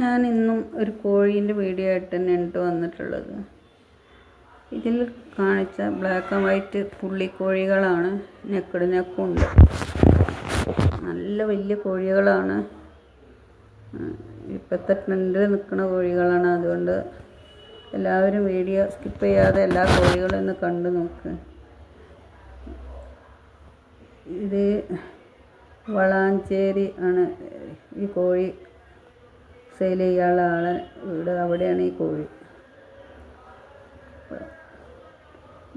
ഞാൻ ഇന്നും ഒരു കോഴീന്റെ വീഡിയോ ആയിട്ട് തന്നെ ഇട്ട് വന്നിട്ടുള്ളത്. ഇതിൽ കാണിച്ച ബ്ലാക്ക് ആൻഡ് വൈറ്റ് പുള്ളിക്കോഴികളാണ് നെക്കട് നെക്കുണ്ട് നല്ല വലിയ കോഴികളാണ്. ഇപ്പോഴത്തെ ട്രെൻഡിൽ നിൽക്കുന്ന കോഴികളാണ്. അതുകൊണ്ട് എല്ലാവരും വീഡിയോ സ്കിപ്പ് ചെയ്യാതെ എല്ലാ കോഴികളും ഒന്ന് കണ്ടു നോക്ക്. ഇത് വളാഞ്ചേരി ആണ് ഈ കോഴി സെയിൽ ചെയ്യാനുള്ള ആളെ വീട് അവിടെയാണ് ഈ കോഴി.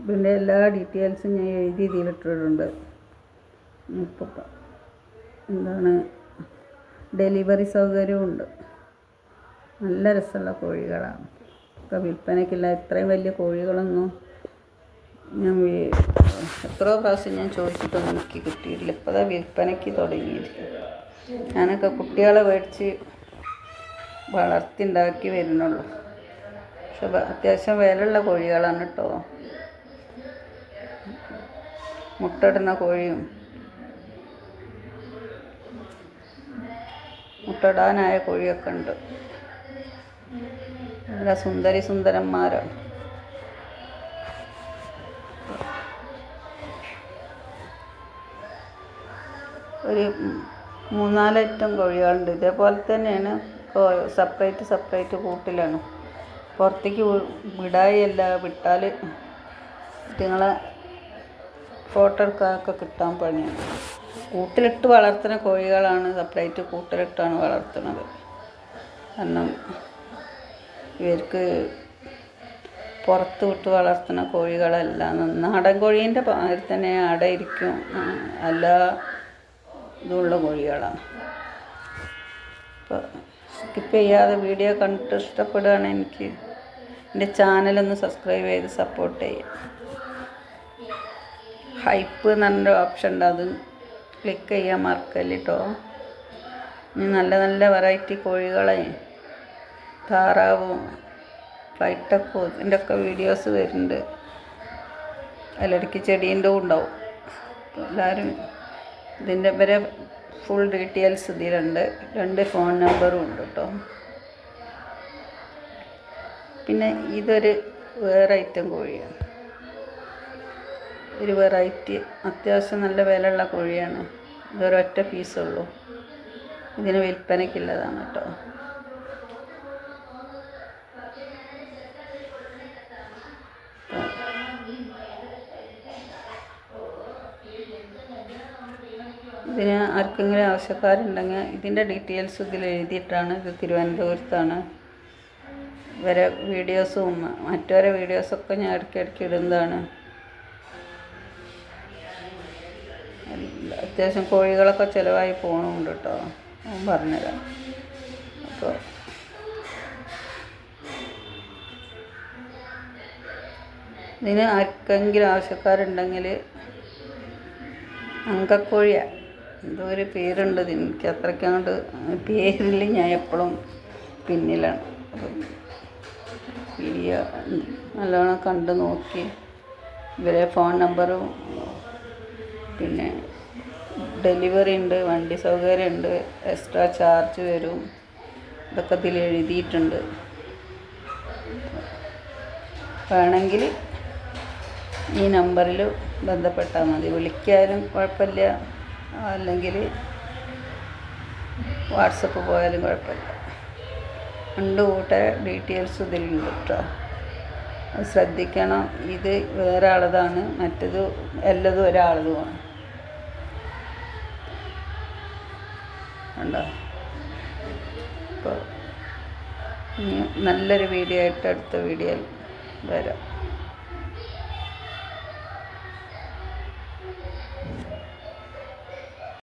ഇതിന്റെ എല്ലാ ഡീറ്റെയിൽസും ഞാൻ എഴുതി ഇതിലിട്ടിട്ടുണ്ട്. എന്താണ് ഡെലിവറി സൗകര്യവും ഉണ്ട്. നല്ല രസമുള്ള കോഴികളാണ്. ഒക്കെ വിൽപ്പനയ്ക്കില്ല ഇത്രയും വലിയ കോഴികളൊന്നും ഞാൻ എത്രയോ പ്രാവശ്യം ഞാൻ ചോദിച്ചിട്ടൊന്നും എനിക്ക് കിട്ടിയിട്ടില്ല. ഇപ്പോഴാ വിൽപ്പനയ്ക്ക് തുടങ്ങിയിരിക്കും ഞാനൊക്കെ കുട്ടികളെ മേടിച്ച് വളർത്തി ഉണ്ടാക്കി വരുന്നുള്ളൂ. പക്ഷെ അത്യാവശ്യം വിലയുള്ള കോഴികളാണ് കേട്ടോ. മുട്ടയിടുന്ന കോഴിയും മുട്ടയിടാനായ കോഴിയൊക്കെ ഉണ്ട്. നല്ല സുന്ദരി സുന്ദരന്മാരാണ്. ഒരു മൂന്നാൽ ഐറ്റം കോഴികളുണ്ട്. ഇതേപോലെ തന്നെയാണ് സെപ്പറേറ്റ് സെപ്പറേറ്റ് കൂട്ടിലാണ്. പുറത്തേക്ക് വിടായല്ല വിട്ടാൽ ഇതുങ്ങളെ ഫോട്ടോ എടുക്കാനൊക്കെ കിട്ടാൻ പണിയാണ്. കൂട്ടിലിട്ട് വളർത്തുന്ന കോഴികളാണ് സെപ്പറേറ്റ് കൂട്ടിലിട്ടാണ് വളർത്തുന്നത്. കാരണം ഇവർക്ക് പുറത്ത് വിട്ട് വളർത്തുന്ന കോഴികളല്ല. നാടൻ കോഴീന്റെ മാതിരി തന്നെ അടയിരിക്കും എല്ലാ ഇതുള്ള കോഴികളാണ്. അപ്പോൾ സ്കിപ്പ് ചെയ്യാതെ വീഡിയോ കണ്ടിട്ട് ഇഷ്ടപ്പെടുകയാണ് എനിക്ക്. എന്റെ ചാനലൊന്ന് സബ്സ്ക്രൈബ് ചെയ്ത് സപ്പോർട്ട് ചെയ്യാം ഹൈപ്പ് നല്ലൊരു ഓപ്ഷൻ ഉണ്ട്. അത് ക്ലിക്ക് ചെയ്യാൻ മറക്കല്ല കേട്ടോ ഇനി നല്ല നല്ല വെറൈറ്റി കോഴികളെ താറാവും ഫ്ലൈറ്റൊക്കെ ഇതിന്റെ ഒക്കെ വീഡിയോസ് വരുന്നുണ്ട്. അതിലിടയ്ക്ക് ചെടീന്റെ ഉണ്ടാവും. എല്ലാവരും ഇതിന്റെ വരെ ഫുൾ ഡീറ്റെയിൽസ് ഇതിലുണ്ട്. രണ്ട് ഫോൺ നമ്പറും ഉണ്ട് കേട്ടോ പിന്നെ ഇതൊരു വേറെ ഐറ്റം കോഴിയാണ്. ഒരു വെറൈറ്റി അത്യാവശ്യം നല്ല വിലയുള്ള കോഴിയാണ്. ഇതൊരൊറ്റ പീസുള്ളൂ ഇതിന് വിൽപ്പനയ്ക്കുള്ളതാണ് കേട്ടോ ഇതിന് ആർക്കെങ്കിലും ആവശ്യക്കാരുണ്ടെങ്കിൽ ഇതിന്റെ ഡീറ്റെയിൽസ് ഇതിൽ എഴുതിയിട്ടാണ് ഇത് തിരുവനന്തപുരത്താണ്. ഇവരെ വീഡിയോസും മറ്റവരെ വീഡിയോസൊക്കെ ഞാൻ ഇടയ്ക്കിടയ്ക്ക് ഇടുന്നതാണ്. അത്യാവശ്യം കോഴികളൊക്കെ ചിലവായി പോകണമുണ്ട് കേട്ടോ. ഞാൻ പറഞ്ഞുതരാം. അപ്പോൾ ഇതിന് ആർക്കെങ്കിലും ആവശ്യക്കാരുണ്ടെങ്കിൽ അങ്കക്കോഴിയ. എന്തോ ഒരു പേരുണ്ട്. എനിക്ക് അത്രയ്ക്കങ്ങോട്ട് പേരിൽ ഞാൻ എപ്പോഴും പിന്നിലാണ്. വീഡിയോ നല്ലോണം കണ്ടു നോക്കി. ഇവരെ ഫോൺ നമ്പറും പിന്നെ ഡെലിവറി ഉണ്ട് വണ്ടി സൗകര്യം ഉണ്ട് എക്സ്ട്രാ ചാർജ് വരും. ഇതൊക്കെ ഇതിൽ എഴുതിയിട്ടുണ്ട്. വേണമെങ്കിൽ ഈ നമ്പറിൽ ബന്ധപ്പെട്ടാൽ മതി. വിളിക്കാനും കുഴപ്പമില്ല. അല്ലെങ്കിൽ വാട്സപ്പ് പോയാലും കുഴപ്പമില്ല. രണ്ട് കൂട്ടെ ഡീറ്റെയിൽസ് ഇതിലുണ്ട് കേട്ടോ. അത് ശ്രദ്ധിക്കണം. ഇത് വേറൊരാളതാണ്. മറ്റത് എല്ലതും ഒരാളതുമാണ്. ഉണ്ടോ അപ്പോൾ നല്ലൊരു വീഡിയോ ആയിട്ട് അടുത്ത വീഡിയോയിൽ വരാം.